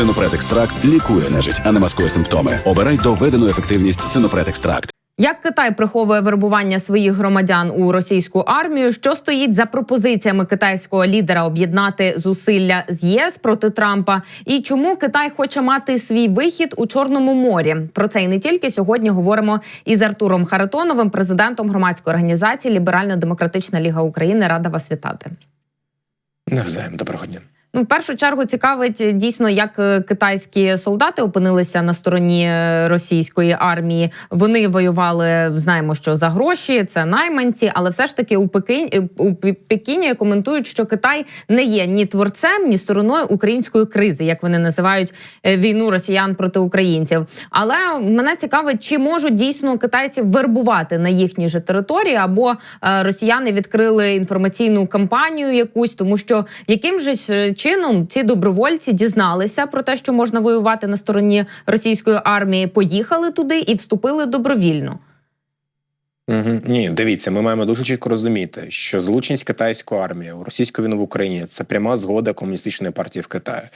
Синопред екстракт лікує нежить, а не маскує симптоми. Обирай доведену ефективність Синопред екстракт. Як Китай приховує вербування своїх громадян у російську армію? Що стоїть за пропозиціями китайського лідера об'єднати зусилля з ЄС проти Трампа? І чому Китай хоче мати свій вихід у Чорному морі? Про це і не тільки сьогодні говоримо із Артуром Харитоновим, президентом громадської організації Ліберально-Демократична Ліга України. Рада вас вітати. Навзаєм, доброго дня. Ну, в першу чергу цікавить е, дійсно, як е, китайські солдати опинилися на стороні е, російської армії. Вони воювали, знаємо, що за гроші, це найманці, але все ж таки у Пекині у Пекіні коментують, що Китай не є ні творцем, ні стороною української кризи, як вони називають війну росіян проти українців. Але мене цікавить, чи можуть дійсно китайців вербувати на їхній же території, або росіяни відкрили інформаційну кампанію якусь, тому що яким же чином ці добровольці дізналися про те, що можна воювати на стороні російської армії, поїхали туди і вступили добровільно. Угу. Ні, дивіться, ми маємо дуже чітко розуміти, що злучність китайської армії у російську війну в Україні це пряма згода комуністичної партії в Китаї.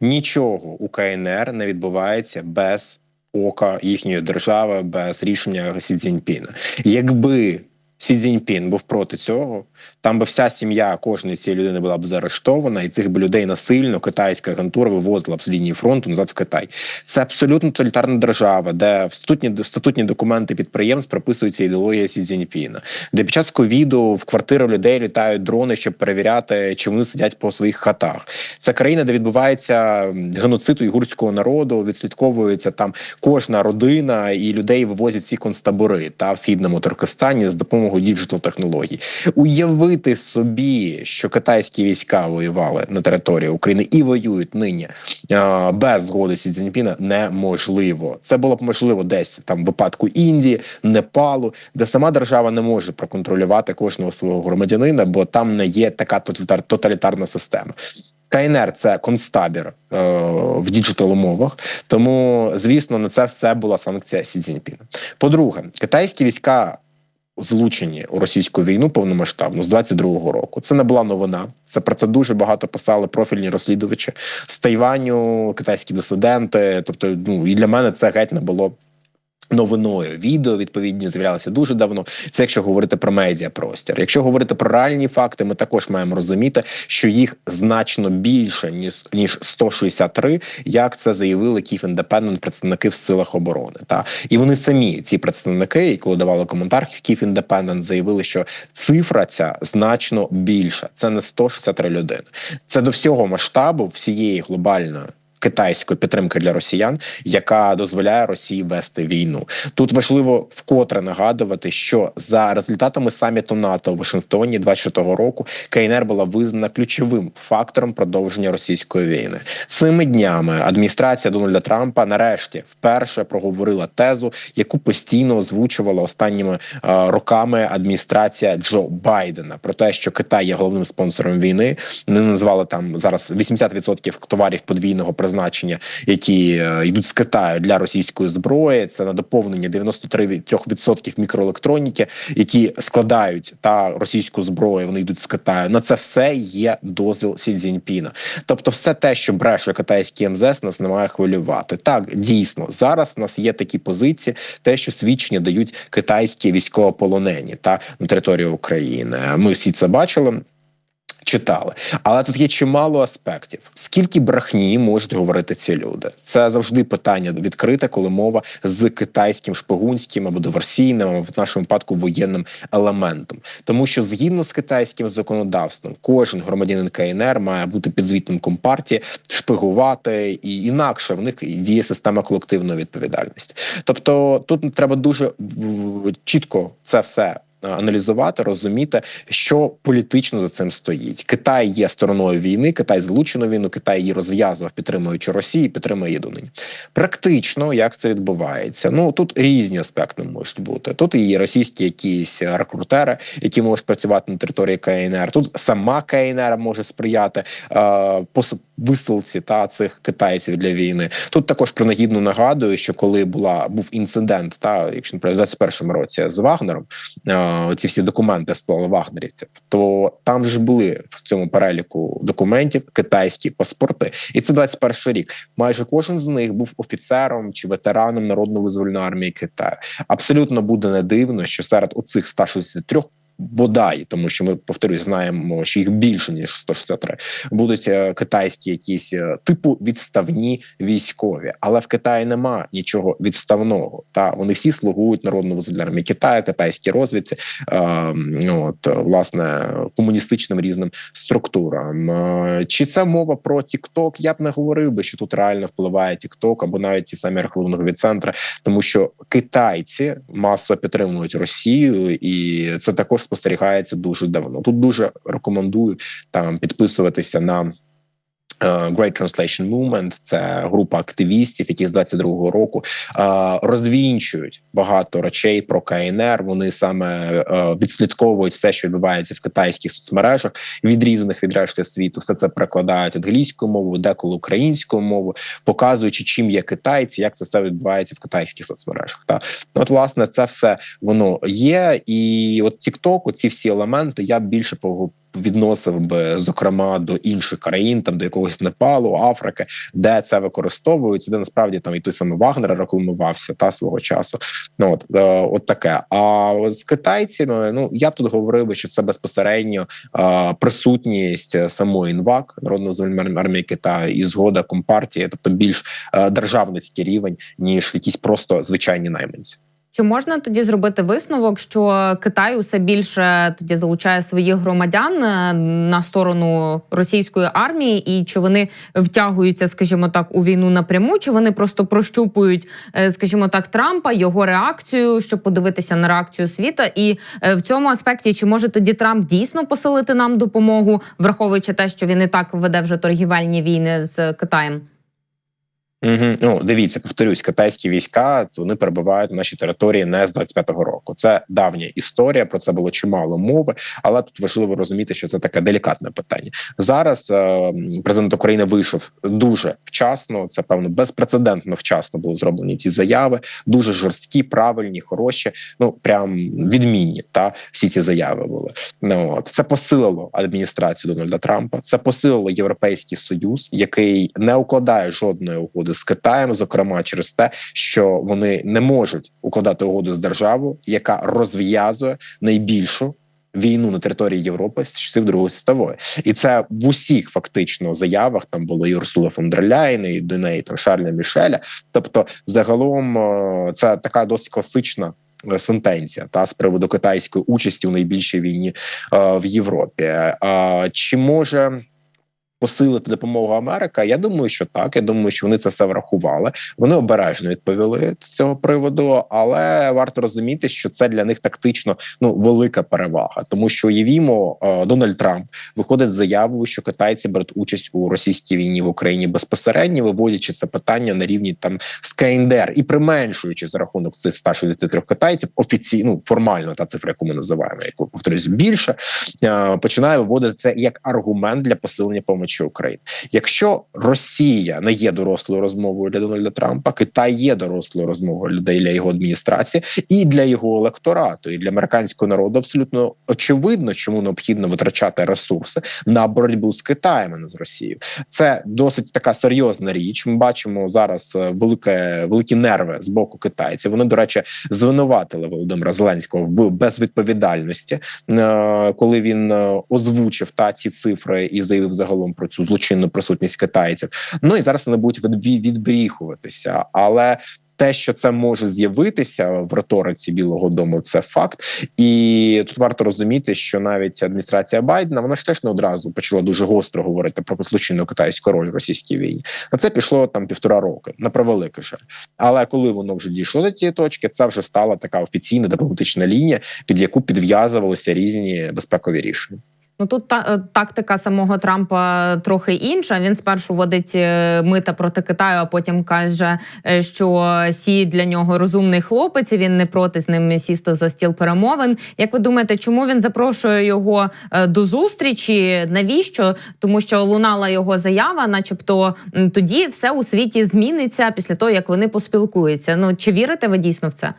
Нічого у КНР не відбувається без ока їхньої держави, без рішення Сі Цзіньпіна. Якби Сі Цзіньпін був проти цього, там би вся сім'я кожної цієї людини була б заарештована, і цих би людей насильно китайська агентура вивозила б з лінії фронту назад в Китай. Це абсолютно тоталітарна держава, де в статутні, статутні документи підприємств прописується ідеологія Сі Цзіньпіна, де під час ковіду в квартири людей літають дрони, щоб перевіряти, чи вони сидять по своїх хатах. Це країна, де відбувається геноцид уйгурського народу, відслідковується там кожна родина, і людей вивозять ці концтабори та в східному Туркестані з допомогою діджитал технологій. Уявити собі, що китайські війська воювали на території України і воюють нині без згоди Сі Цзіньпіна неможливо. Це було б можливо десь там в випадку Індії, Непалу, де сама держава не може проконтролювати кожного свого громадянина, бо там не є така тоталітарна система. КНР це концтабір е, в діджитал умовах, тому звісно на це все була санкція Сі Цзіньпіна. По-друге, китайські війська злучені у російську війну повномасштабну з 22-го року. Це не була новина. Це про це дуже багато писали профільні розслідувачі з Тайваню, китайські дисиденти. Тобто, ну і для мене це геть не було. Новиною відео відповідні з'являлися дуже давно. Це якщо говорити про медіапростір. Якщо говорити про реальні факти, ми також маємо розуміти, що їх значно більше ніж ніж 163, як це заявили Київ Індепендент представники в силах оборони. Та і вони самі, ці представники, коли давали коментар Київ Індепендент, заявили, що цифра ця значно більша. Це не 163 людини. Це до всього масштабу всієї глобальної китайської підтримки для росіян, яка дозволяє Росії вести війну. Тут важливо вкотре нагадувати, що за результатами саміту НАТО в Вашингтоні 24 року КНР була визнана ключовим фактором продовження російської війни. Цими днями адміністрація Дональда Трампа нарешті вперше проговорила тезу, яку постійно озвучувала останніми е, роками адміністрація Джо Байдена про те, що Китай є головним спонсором війни. Вони назвали там зараз 80% товарів подвійного призначення, які е, йдуть з Китаю для російської зброї. Це на доповнення 93% мікроелектроніки, які складають та російську зброю. Вони йдуть з Китаю. На це все є дозвіл Сі Цзіньпіна. Тобто, все те, що бреше китайський МЗС, нас не має хвилювати. Так дійсно зараз у нас є такі позиції, те, що свідчення дають китайські військовополонені та на території України. Ми всі це бачили. Читали, але тут є чимало аспектів. Скільки брехні можуть говорити ці люди? Це завжди питання відкрите, коли мова з китайським шпигунським або диверсійним, або в нашому випадку воєнним елементом, тому що згідно з китайським законодавством, кожен громадянин КНР має бути підзвітним компартії, шпигувати і інакше в них діє система колективної відповідальності. Тобто тут треба дуже чітко це все аналізувати, розуміти, що політично за цим стоїть. Китай є стороною війни, Китай залучено війну, Китай її розв'язував, підтримуючи Росію, підтримує її донині. Практично як це відбувається? Ну тут різні аспекти можуть бути. Тут і російські якісь рекрутери, які можуть працювати на території КНР. Тут сама КНР може сприяти е, висилці та цих китайців для війни. Тут також принагідно нагадую, що коли була був інцидент, та якщо не в 21 році з Вагнером. е, е, ці всі документи плану вагнерівців, то там ж були в цьому переліку документів китайські паспорти, і це 21 рік. Майже кожен з них був офіцером чи ветераном народно-визвольної армії Китаю. Абсолютно буде не дивно, що серед оцих 163 Бодай, тому що ми повторюсь, знаємо, що їх більше ніж 163, будуть е, китайські якісь е, типу відставні військові, але в Китаї нема нічого відставного. Та вони всі слугують народному армії Китаю, китайській розвідці, е, от власне комуністичним різним структурам. Е, Чи це мова про TikTok? Я б не говорив би, що тут реально впливає TikTok або навіть ті самі рахункові центри, тому що китайці масово підтримують Росію, і це також спостерігається дуже давно. Тут дуже рекомендую там підписуватися на. Е, Great Translation Movement – це група активістів, які з 22-го року е, розвінчують багато речей про КНР. Вони саме е, відслідковують все, що відбувається в китайських соцмережах, відрізаних від решти світу. Все це перекладають англійською мовою, деколи українською мовою, показуючи, чим є китайці, як це все відбувається в китайських соцмережах. Та от, власне, це все воно є. І от TikTok, ці всі елементи, я більше відносив би зокрема до інших країн, там до якогось Непалу, Африки, де це використовується, де насправді там і той самий Вагнер рекламувався та свого часу. Ну от, е, от таке. А з китайцями, ну я тут говорив би, що це безпосередньо е, присутність самої НВАК народного звільнення армії Китаю і згода компартії, тобто більш е, державницький рівень, ніж якісь просто звичайні найманці. Чи можна тоді зробити висновок, що Китай усе більше тоді залучає своїх громадян е, на сторону російської армії, і чи вони втягуються, скажімо так, у війну напряму, чи вони просто прощупують, е, скажімо так, Трампа його реакцію, щоб подивитися на реакцію світа? І е, в цьому аспекті чи може тоді Трамп дійсно посилити нам допомогу, враховуючи те, що він і так веде вже торгівельні війни з Китаєм? Угу. Ну дивіться, повторюсь, китайські війська вони перебувають на нашій території не з 25-го року. Це давня історія. Про це було чимало мови, але тут важливо розуміти, що це таке делікатне питання. Зараз е, президент України вийшов дуже вчасно. Це певно безпрецедентно вчасно були зроблені ці заяви. Дуже жорсткі, правильні, хороші. Ну прям відмінні. Та всі ці заяви були. Ну от це посилило адміністрацію Дональда Трампа. Це посилило Європейський Союз, який не укладає жодної угоди з Китаєм, зокрема через те, що вони не можуть укладати угоду з державою, яка розв'язує найбільшу. Війну на території Європи з часів Другої світової, і це в усіх фактично заявах там було і Урсула фон дер Ляєн, і до неї там Шарля Мішеля. Тобто, загалом, е, це така досить класична е, сентенція та з приводу китайської участі у найбільшій війні е, в Європі. Е, Чи може посилити допомогу Америка? Я думаю, що так. Я думаю, що вони це все врахували. Вони обережно відповіли з цього приводу, але варто розуміти, що це для них тактично ну велика перевага, тому що уявімо, е, Дональд Трамп виходить з заявою, що китайці беруть участь у російській війні в Україні безпосередньо, виводячи це питання на рівні там з КНДР і применшуючи за рахунок цих 163 китайців офіційно ну, формально та цифра, яку ми називаємо, яку повторюсь більше, е, починає виводити це як аргумент для посилення помочі Україні. Якщо Росія не є дорослою розмовою для Дональда Трампа, Китай є дорослою розмовою для його адміністрації і для його електорату, і для американського народу абсолютно очевидно, чому необхідно витрачати ресурси на боротьбу з Китаєм, а не з Росією. Це досить така серйозна річ. Ми бачимо зараз е, велике великі нерви з боку китайців. Вони, до речі, звинуватили Володимира Зеленського в безвідповідальності, е, коли він е, озвучив та ці цифри і заявив загалом про цю злочинну присутність китайців. Ну і зараз вони будуть відбріхуватися, але. Те, що це може з'явитися в риториці Білого Дому, це факт, і тут варто розуміти, що навіть адміністрація Байдена вона ж теж не одразу почала дуже гостро говорити про злочинну китайську роль в російській війні. На це пішло там півтора роки на превеликий жаль. Але коли воно вже дійшло до цієї точки, це вже стала така офіційна дипломатична лінія, під яку підв'язувалися різні безпекові рішення. Ну тут та е, тактика самого Трампа трохи інша. Він спершу вводить е, мита проти Китаю, а потім каже, е, що Сі для нього розумний хлопець. і Він не проти з ним сісти за стіл перемовин. Як ви думаєте, чому він запрошує його е, до зустрічі? Навіщо? Тому що лунала його заява, начебто тоді все у світі зміниться після того, як вони поспілкуються. Ну чи вірите ви дійсно в це?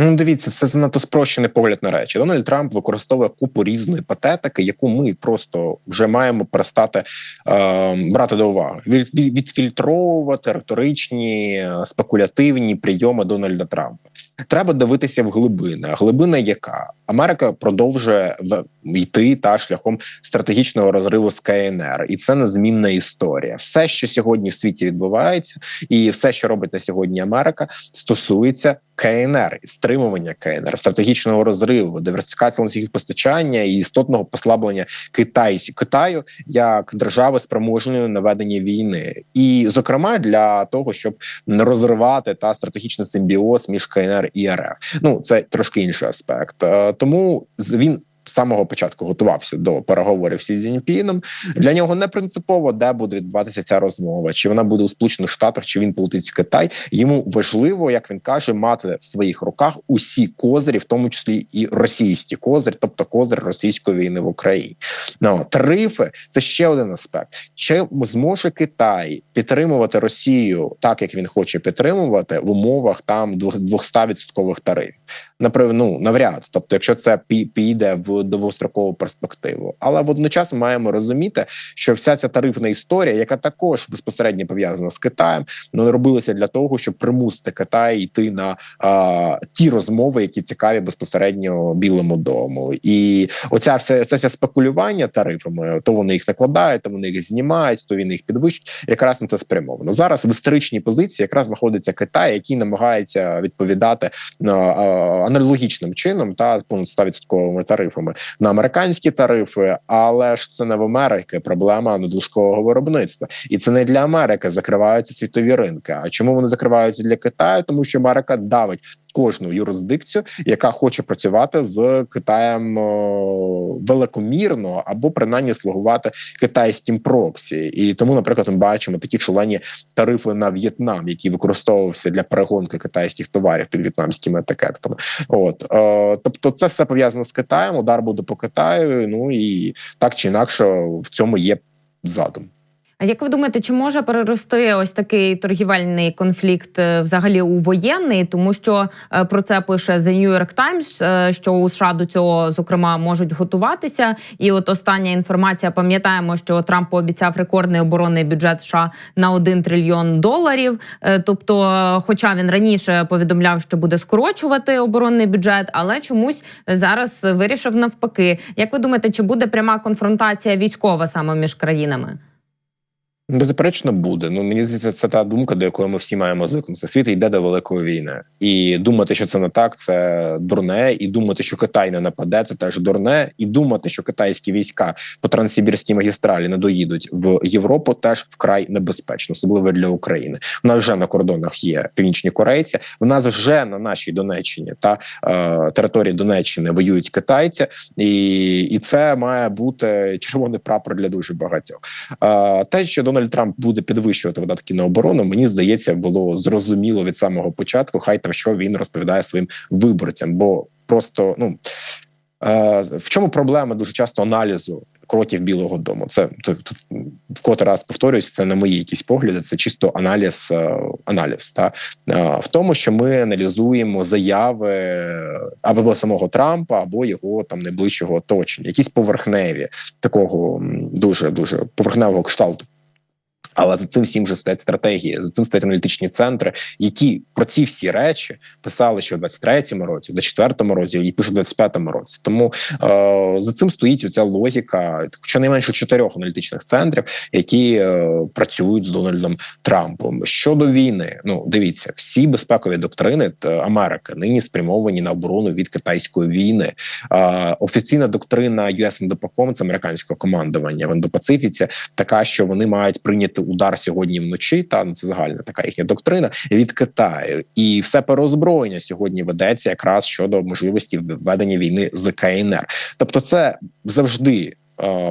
Ну, дивіться, це занадто спрощений погляд на речі. Дональд Трамп використовує купу різної патетики, яку ми просто вже маємо перестати е, брати до уваги. Від, від, відфільтровувати риторичні спекулятивні прийоми Дональда Трампа. Треба дивитися в глибини. Глибина, яка Америка продовжує в йти та шляхом стратегічного розриву з КНР, і це незмінна історія. Все, що сьогодні в світі відбувається, і все, що робить на сьогодні Америка, стосується КНР, стримування КНР, стратегічного розриву, диверсифікації ланцюгів постачання і істотного послаблення Китай, Китаю як держави спроможної на ведення війни, і зокрема для того, щоб не розривати та стратегічний симбіоз між КНР і РФ. Ну це трошки інший аспект. Е, Тому він. Самого початку готувався до переговорів зі Зіньпіном. Для нього не принципово, де буде відбуватися ця розмова, чи вона буде у Сполучених Штатах, чи він полетить в Китай. Йому важливо, як він каже, мати в своїх руках усі козирі, в тому числі і російські козирі, тобто козир російської війни в Україні. Ну, тарифи це ще один аспект. Чи зможе Китай підтримувати Росію так, як він хоче підтримувати в умовах там 200% тарифів? Ну навряд. Тобто, якщо це пі- піде в довгострокову перспективу, але водночас маємо розуміти, що вся ця тарифна історія, яка також безпосередньо пов'язана з Китаєм, ну робилася для того, щоб примусити Китай йти на а, ті розмови, які цікаві безпосередньо Білому дому, і оця вся це спекулювання тарифами, то вони їх накладають, то вони їх знімають, то він їх підвищують. Якраз на це спрямовано зараз. В історичній позиції якраз знаходиться Китай, який намагається відповідати а, а, аналогічним чином та понад 100% тарифами на американські тарифи, але ж це не в Америки проблема надлишкового виробництва, і це не для Америки закриваються світові ринки. А чому вони закриваються для Китаю? Тому що Америка давить. Кожну юрисдикцію, яка хоче працювати з Китаєм великомірно або принаймні слугувати китайським проксі, і тому, наприклад, ми бачимо такі чолені тарифи на В'єтнам, які використовувався для перегонки китайських товарів під в'єтнамськими етикетками. От е, тобто, це все пов'язано з Китаєм. Удар буде по Китаю. Ну і так чи інакше в цьому є задум. А як ви думаєте, чи може перерости ось такий торгівельний конфлікт е, взагалі у воєнний? Тому що е, про це пише The New York Times, е, що у США до цього зокрема можуть готуватися. І от остання інформація, пам'ятаємо, що Трамп пообіцяв рекордний оборонний бюджет США на 1 трильйон доларів. Тобто, хоча він раніше повідомляв, що буде скорочувати оборонний бюджет, але чомусь зараз вирішив навпаки. Як ви думаєте, чи буде пряма конфронтація військова саме між країнами? Беззаперечно буде. Ну мені здається, це та думка, до якої ми всі маємо звикнутися. Світ йде до великої війни, і думати, що це не так, це дурне. І думати, що Китай не нападе, це теж дурне. І думати, що китайські війська по транссибірській магістралі не доїдуть в Європу, теж вкрай небезпечно, особливо для України. У нас вже на кордонах є північні корейці. В нас вже на нашій Донеччині та е, території Донеччини воюють китайці, і, і це має бути червоний прапор для дуже багатьох. Е, те, що Дональд Трамп буде підвищувати видатки на оборону, мені здається, було зрозуміло від самого початку. Хай там що він розповідає своїм виборцям, бо просто ну е, в чому проблема дуже часто аналізу кроків Білого Дому? Це тут, вкотре раз повторююсь, це не мої якісь погляди, це чисто аналіз, е, аналіз та е, в тому, що ми аналізуємо заяви або самого Трампа, або його там найближчого оточення, якісь поверхневі такого дуже дуже поверхневого кшталту. Але за цим всім вже стоять стратегії, за цим стоять аналітичні центри, які про ці всі речі писали ще в 23-му році, в 24-му році і пишуть в 25-му році. Тому е, за цим стоїть оця логіка щонайменше чотирьох аналітичних центрів, які е, працюють з Дональдом Трампом. Щодо війни, ну дивіться, всі безпекові доктрини Америки нині спрямовані на оборону від китайської війни. Е, офіційна доктрина US це американського командування в індопацифіці, така, що вони мають прийняти удар сьогодні вночі. Та ну, це загальна така їхня доктрина від Китаю, і все переозброєння сьогодні ведеться якраз щодо можливості введення війни з КНР. Тобто, це завжди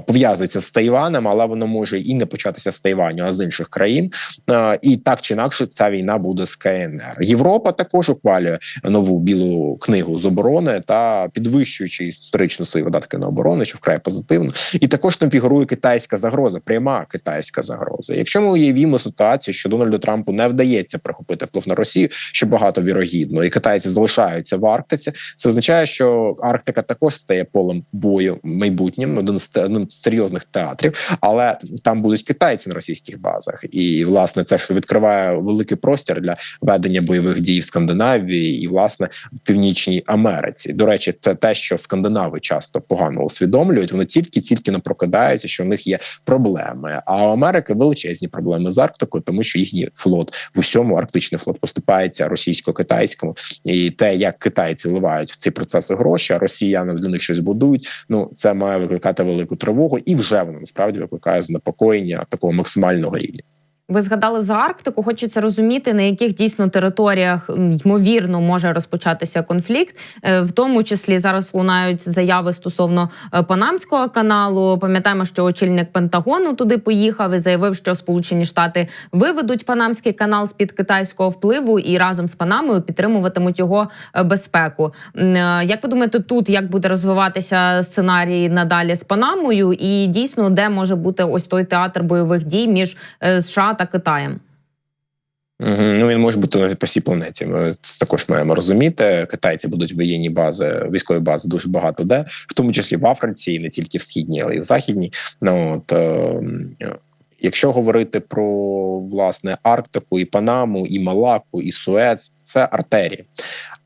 пов'язується з Тайванем, але воно може і не початися з Тайваню, а з інших країн. Е, і так чи інакше, ця війна буде з КНР. Європа також ухвалює нову білу книгу з оборони та підвищуючи історично свої видатки на оборону, що вкрай позитивно, і також там фігурує китайська загроза, пряма китайська загроза. Якщо ми уявімо ситуацію, що Дональду Трампу не вдається прихопити вплив на Росію, що багато вірогідно, і китайці залишаються в Арктиці, це означає, що Арктика також стає полем бою майбутнім, один з одним з серйозних театрів, але там будуть китайці на російських базах, і власне це що відкриває великий простір для ведення бойових дій в Скандинавії і власне в північній Америці. До речі, це те, що скандинави часто погано усвідомлюють. Вони тільки-тільки не прокидаються, що в них є проблеми. А у Америки величезні проблеми з Арктикою, тому що їхній флот в усьому арктичний флот поступається російсько-китайському, і те, як китайці вливають в ці процеси гроші, а росіяни для них щось будують. Ну це має викликати велику тривогу, і вже вона насправді викликає занепокоєння такого максимального рівня. Ви згадали за Арктику. Хочеться розуміти, на яких дійсно територіях ймовірно може розпочатися конфлікт. Е, В тому числі зараз лунають заяви стосовно е, Панамського каналу. Пам'ятаємо, що очільник Пентагону туди поїхав і заявив, що Сполучені Штати виведуть Панамський канал з під китайського впливу і разом з Панамою підтримуватимуть його е, безпеку. Як ви думаєте, тут як буде розвиватися сценарій надалі з Панамою? І дійсно, де може бути ось той театр бойових дій між США та Китаєм? Ну він може бути по всій планеті. Ми це також маємо розуміти. Китайці будуть воєнні бази, військові бази дуже багато де, в тому числі в Африці, і не тільки в східній, але й в західній. Ну от е, якщо говорити про власне Арктику, і Панаму, і Малаку, і Суец, це артерії.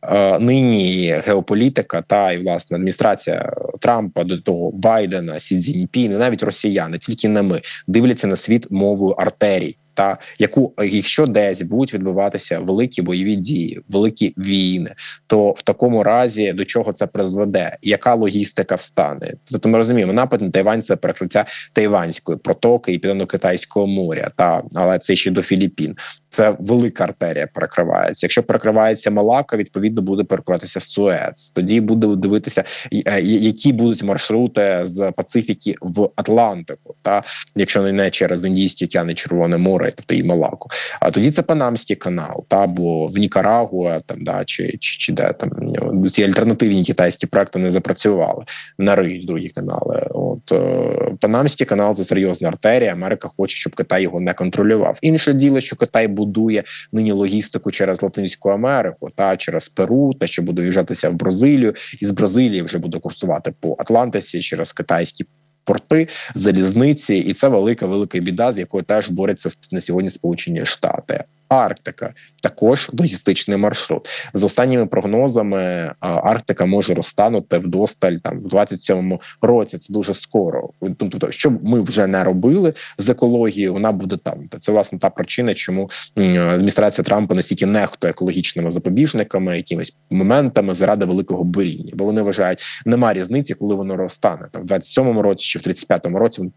Е, нині геополітика та і власне адміністрація Трампа до того Байдена, Сі Цзіньпін, і навіть росіяни, тільки не ми дивляться на світ мовою артерій. Та яку якщо десь будуть відбуватися великі бойові дії, великі війни, то в такому разі до чого це призведе? Яка логістика встане? Тобто ми розуміємо, напад на Тайвань це перекриття Тайванської протоки і південно-китайського моря, та але це ще до Філіппін. Це велика артерія перекривається. Якщо перекривається Малака, відповідно буде перекриватися Суец. Тоді буде дивитися, е, які будуть маршрути з Пацифіки в Атлантику, та якщо не через Індійський океан і Червоне море, тобто і Малаку. А тоді це Панамський канал, та або в Нікарагуа, там да чи, чи, чи де там ну, ці альтернативні китайські проекти не запрацювали, нариють другі канали. От е, Панамський канал це серйозна артерія. Америка хоче, щоб Китай його не контролював. Інше діло, що Китай будує нині логістику через Латинську Америку та через Перу, те, що буде в'їжджатися в Бразилію, і з Бразилії вже буде курсувати по Атлантиці через китайські. Порти, залізниці, і це велика велика біда, з якою теж борються на сьогодні Сполучені Штати. Арктика також логістичний маршрут. За останніми прогнозами Арктика може розтанути вдосталь там в 27-му році. Це дуже скоро. Тобто, що ми вже не робили з екологією, вона буде там. Це власне та причина, чому адміністрація Трампа настільки нехтує екологічними запобіжниками, якимись моментами заради великого буріння, бо вони вважають, нема різниці, коли воно розтане там в 27-му році чи в 35-му році.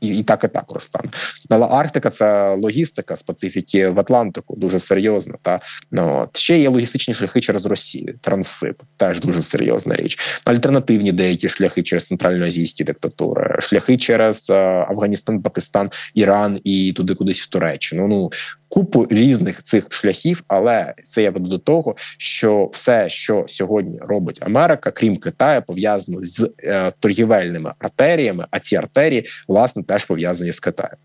І, і так, і так розтане. Але Арктика це логістика специфіки в Атлантику, дуже серйозна. Та ну от ще є логістичні шляхи через Росію. Трансип теж дуже серйозна річ. Альтернативні деякі шляхи через центральноазійські диктатури, шляхи через е, Афганістан, Пакистан, Іран і туди кудись в Туреччину. Ну купу різних цих шляхів, але це я веду до того, що все, що сьогодні робить Америка, крім Китаю, пов'язано з е, торгівельними артеріями. А ці артерії власне теж пов'язані з Китаєм.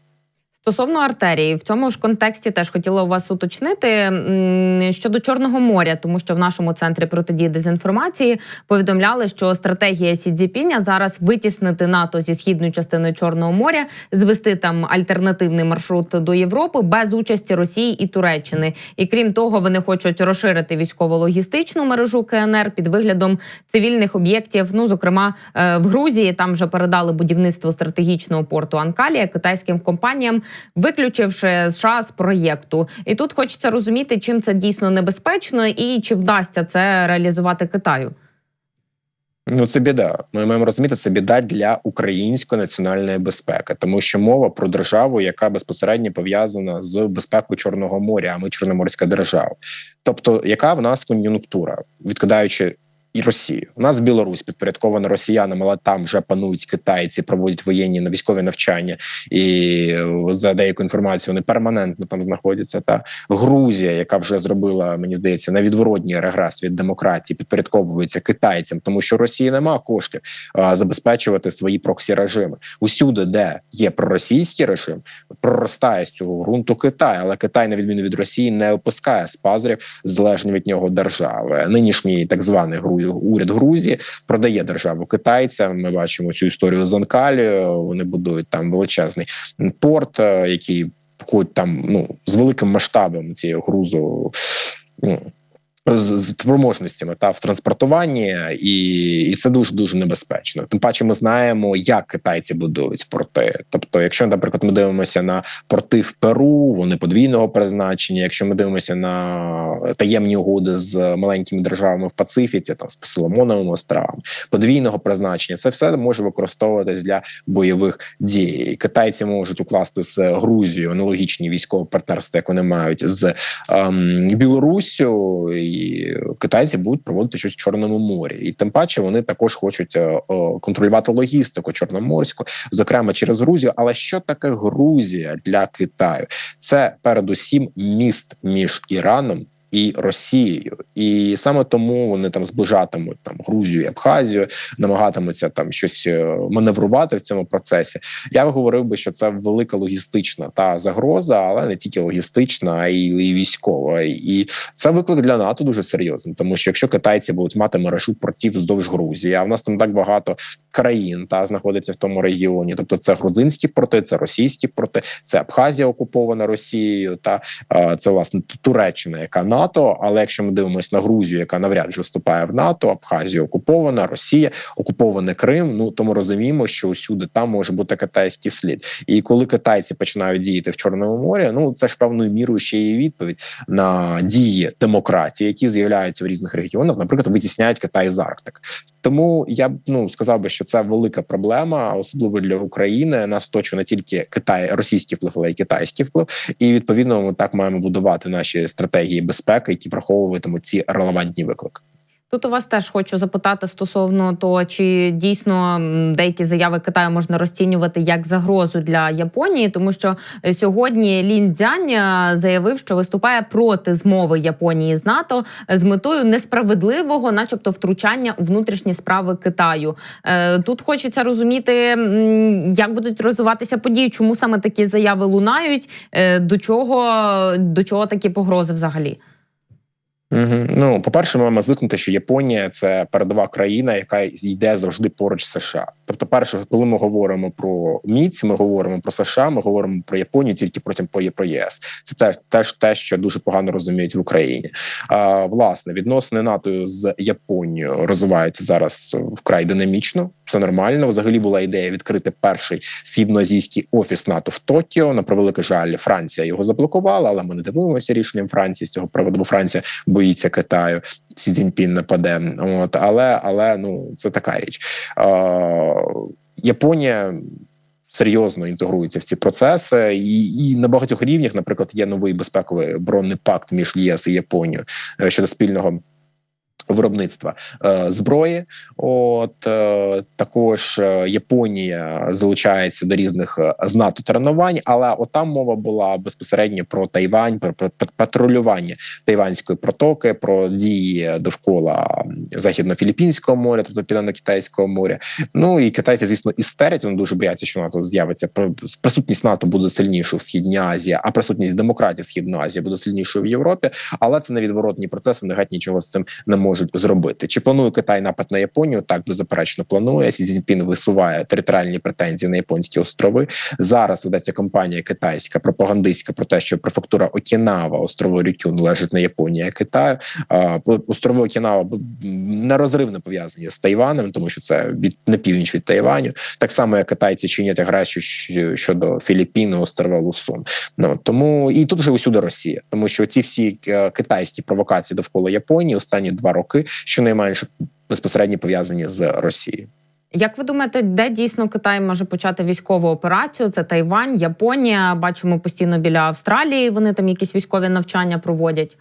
Стосовно артерії, в цьому ж контексті теж хотіла у вас уточнити щодо Чорного моря, тому що в нашому центрі протидії дезінформації повідомляли, що стратегія Сі Цзіпіня зараз витіснити НАТО зі східної частини Чорного моря, звести там альтернативний маршрут до Європи без участі Росії і Туреччини. І крім того, вони хочуть розширити військово-логістичну мережу КНР під виглядом цивільних об'єктів. Ну зокрема, е, в Грузії там вже передали будівництво стратегічного порту Анкалія китайським компаніям виключивши США з проєкту. І тут хочеться розуміти, чим це дійсно небезпечно, і чи вдасться це реалізувати Китаю. Ну, це біда. Ми маємо розуміти, це біда для української національної безпеки, тому що мова про державу, яка безпосередньо пов'язана з безпекою Чорного моря, а ми Чорноморська держава. Тобто, яка в нас кон'юнктура, відкидаючи і Росію. У нас Білорусь підпорядкована росіянам, але там вже панують китайці, проводять воєнні на військові навчання, і е, за деяку інформацію вони перманентно там знаходяться. Та Грузія, яка вже зробила, мені здається, на відворотній регрес від демократії, підпорядковується китайцям, тому що Росії нема коштів а, забезпечувати свої проксі режими. Усюди, де є проросійський режим, проростає з цього ґрунту Китай, але Китай, на відміну від Росії, не опускає з пазурів залежні від нього держави. Нинішній так званий Гру- уряд Грузії продає державу китайцям. Ми бачимо цю історію з Анкалією. Вони будують там величезний порт, е, який там ну з великим масштабом цієї грузу. Ну, з, спроможностями та в транспортуванні, і, і це дуже дуже небезпечно. Тим паче, ми знаємо, як китайці будують порти. Тобто, якщо, наприклад, ми дивимося на порти в Перу, вони подвійного призначення. Якщо ми дивимося на таємні угоди з маленькими державами в Пацифіці, там з Соломоновими островами, подвійного призначення, це все може використовуватись для бойових дій. Китайці можуть укласти з Грузією аналогічні військові партнерства, як вони мають з ем, Білоруссю, китайці будуть проводити щось в Чорному морі, і тим паче вони також хочуть е, е, контролювати логістику чорноморську, зокрема через Грузію. Але що таке Грузія для Китаю? Це передусім міст між Іраном. І Росією, і саме тому вони там зближатимуть там Грузію і Абхазію, намагатимуться там щось е, маневрувати в цьому процесі. Я б говорив би, що це велика логістична та загроза, але не тільки логістична, а й, військова. І це виклик для НАТО дуже серйозний, тому що якщо китайці будуть мати мережу портів вздовж Грузії, а в нас там так багато країн та знаходиться в тому регіоні. Тобто, це грузинські порти, це російські порти, це Абхазія окупована Росією, та е, це власне Туреччина, яка НАТО. Але якщо ми дивимося на Грузію, яка навряд чи вступає в НАТО, Абхазія окупована, Росія окупований Крим. Ну то ми розуміємо, що усюди там може бути китайський слід. І коли китайці починають діяти в Чорному морі, ну це ж певною мірою ще і відповідь на дії демократії, які з'являються в різних регіонах, наприклад, витісняють Китай з Арктики. Тому я б ну сказав би, що це велика проблема, особливо для України. Нас точно не тільки Китай, російський вплив, але й китайський вплив. І відповідно ми так маємо будувати наші стратегії безпеки, які враховуватимуть ці релевантні виклики. Тут у вас теж хочу запитати стосовно того, чи дійсно деякі заяви Китаю можна розцінювати як загрозу для Японії, тому що е, сьогодні Лін Цзянь е, заявив, що виступає проти змови Японії з НАТО з метою несправедливого, начебто, втручання у внутрішні справи Китаю. Е, Тут хочеться розуміти, як будуть розвиватися події, чому саме такі заяви лунають, е, до чого до чого такі погрози взагалі. Угу. Ну, по перше, ми маємо звикнути, що Японія це передова країна, яка йде завжди поруч США. Тобто, перше, коли ми говоримо про міць, ми говоримо про США, ми говоримо про Японію тільки потім по про ЄС. Це теж теж те, що дуже погано розуміють в Україні. А, Власне, відносини НАТО з Японією розвиваються зараз вкрай динамічно. Це нормально. Взагалі була ідея відкрити перший східноазійський офіс НАТО в Токіо. На превеликий жаль, Франція його заблокувала, але ми не дивимося рішенням Франції з цього приводу. Бо Франція боїться Китаю. Сі Цзіньпін нападе. От але але ну це така річ. Е, Японія. Серйозно інтегрується в ці процеси, і і на багатьох рівнях, наприклад, є новий безпековий оборонний пакт між ЄС і Японією е, щодо спільного виробництва е, зброї. От е, також е, Японія залучається до різних е, з НАТО тренувань, але отам мова була безпосередньо про Тайвань, про, про патрулювання Тайванської протоки, про дії довкола західно-філіппінського моря, тобто південно-китайського моря. Ну і китайці, звісно, істерять. Вони дуже бояться, що НАТО з'явиться. присутність НАТО буде сильнішою в східній Азії, а присутність демократії Східної Азії буде сильнішою в Європі. Але це невідворотний процес. Вони геть нічого з цим не можуть зробити. Чи планує Китай напад на Японію? Так беззаперечно планує. Сі Цзіньпін висуває територіальні претензії на японські острови. Зараз ведеться кампанія китайська пропагандистська про те, що префектура Окінава, острови Рюкю належить на Японію, а Китаю. Острови Окінава нерозривно пов'язані з Тайванем, тому що це від на північ від Тайваню. Так само як китайці чинять агресію щодо Філіппін, острова Лусун. Ну тому і тут вже усюди Росія, тому що ці всі е, китайські провокації довкола Японії останні два роки, щонайменше безпосередньо пов'язані з Росією. Як ви думаєте, де дійсно Китай може почати військову операцію? Це Тайвань, Японія. Бачимо постійно біля Австралії. Вони там якісь військові навчання проводять.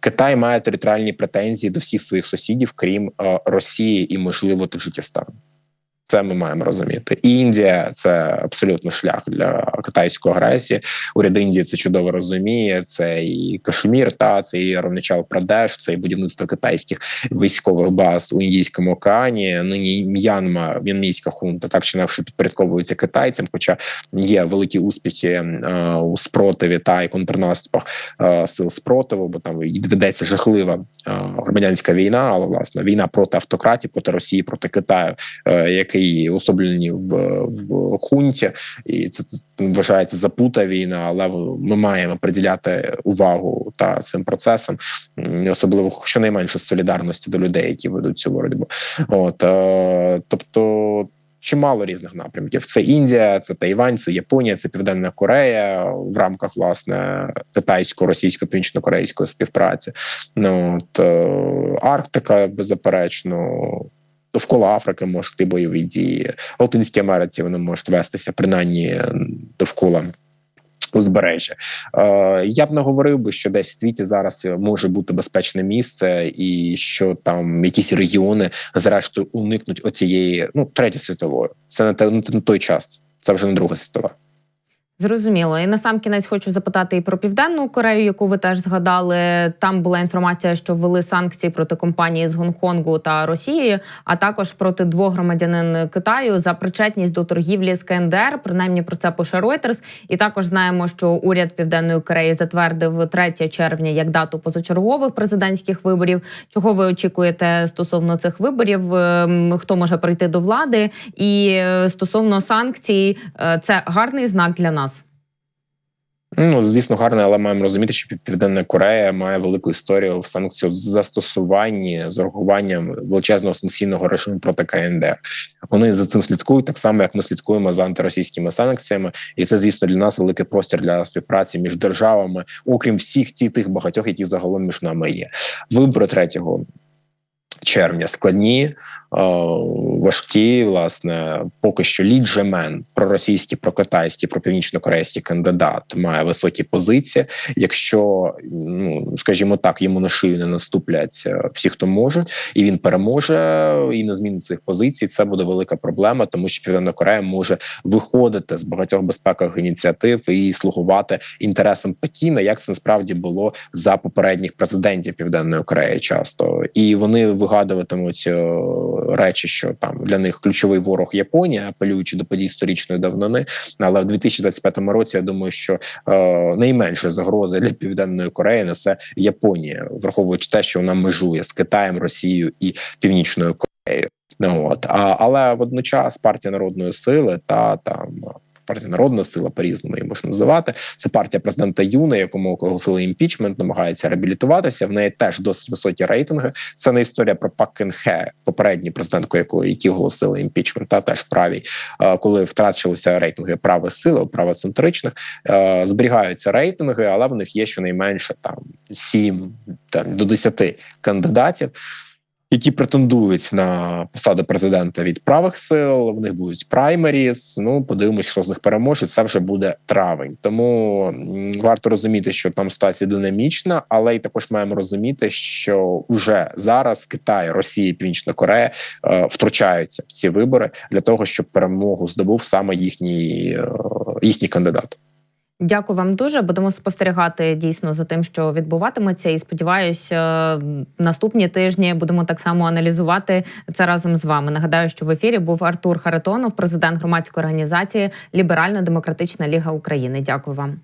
Китай має територіальні претензії до всіх своїх сусідів, крім е, Росії і можливо Таджикистану. Це ми маємо розуміти. Індія це абсолютно шлях для китайської агресії. Уряд Індії це чудово розуміє. Це і Кашмір, та це і Равничал Прадеш, це і будівництво китайських військових баз у Індійському океані. Нині М'янма, м'янмійська хунта, так чи інакше підпорядковується китайцям. Хоча є великі успіхи е, у спротиві та і контрнаступах е, сил спротиву, бо там ведеться жахлива е, громадянська війна, але власне війна проти автократів, проти Росії, проти Китаю, е, який особлені в, в хунті, і це вважається запута війна. Але ми маємо приділяти увагу та цим процесам, особливо щонайменше солідарності до людей, які ведуть цю боротьбу. От е, тобто. Чимало різних напрямків: це Індія, це Тайвань, це Японія, це Південна Корея в рамках власне китайсько-російсько-північно-корейської співпраці. Ну от е, Арктика, беззаперечно. Довкола Африки можуть йти бойові дії. В Латинській Америці вони можуть вестися принаймні довкола узбережжя. Е, я б не говорив би, що десь в світі зараз може бути безпечне місце, і що там якісь регіони зрештою уникнуть оцієї ну третьої світової. Це не те- не той час. Це вже не друга світова. Зрозуміло. І на сам кінець хочу запитати і про південну Корею, яку ви теж згадали. Там була інформація, що ввели санкції проти компанії з Гонконгу та Росії, а також проти двох громадянин Китаю за причетність до торгівлі з КНДР. Принаймні про це пише Reuters. І також знаємо, що уряд Південної Кореї затвердив 3 червня як дату позачергових президентських виборів. Чого ви очікуєте стосовно цих виборів? Ем, Хто може прийти до влади? І е, стосовно санкцій, е, це гарний знак для нас. Ну звісно, гарно, але маємо розуміти, що Південна Корея має велику історію в санкцію застосуванні з урахуванням величезного санкційного режиму проти КНДР. Вони за цим слідкують так само, як ми слідкуємо за антиросійськими санкціями, і це, звісно, для нас великий простір для співпраці між державами, окрім всіх ті тих багатьох, які загалом між нами є. Вибори 3 червня складні, важкі. Власне, поки що Лі Джемен, проросійський, прокитайський, пропівнічно-корейський кандидат має високі позиції. Якщо ну скажімо так, йому на шию не наступлять е, всі, хто може, і він переможе і не змінить своїх позицій. Це буде велика проблема, тому що Південна Корея може виходити з багатьох безпекових ініціатив і слугувати інтересам Пекіна, як це насправді було за попередніх президентів Південної Кореї, часто і вони вигадуватимуть е, речі, що там для них ключовий ворог Японія, апелюючи до подій сторічної давнини. Але в 2025 році я думаю, що е, найменше загрози для південної Кореї несе Японія, враховуючи те, що вона межує з Китаєм, Росією і Північною Кореєю. Ну от а але водночас партія народної сили та там. Партія народна сила по різному її можна називати. Це партія президента Юна, якому оголосили імпічмент, намагається реабілітуватися. В неї теж досить високі рейтинги. Це не історія про Пак Кен Хе, попередню президентку, якої які оголосили імпічмент, та теж правій, Е, коли втрачилися рейтинги правих сил, правоцентричних, е, зберігаються рейтинги, але в них є щонайменше там 7 там, до 10 кандидатів які претендують на посаду президента від правих сил. В них будуть праймеріс. Ну подивимось, хто з них переможе. Це вже буде травень. Тому варто розуміти, що там ситуація динамічна, але й також маємо розуміти, що вже зараз Китай, Росія, Північна Корея е, втручаються в ці вибори для того, щоб перемогу здобув саме їхній, е, їхній кандидат. Дякую вам дуже. Будемо спостерігати дійсно за тим, що відбуватиметься, і сподіваюся, наступні тижні будемо так само аналізувати це разом з вами. Нагадаю, що в ефірі був Артур Харитонов, президент громадської організації Ліберально-Демократична Ліга України. Дякую вам.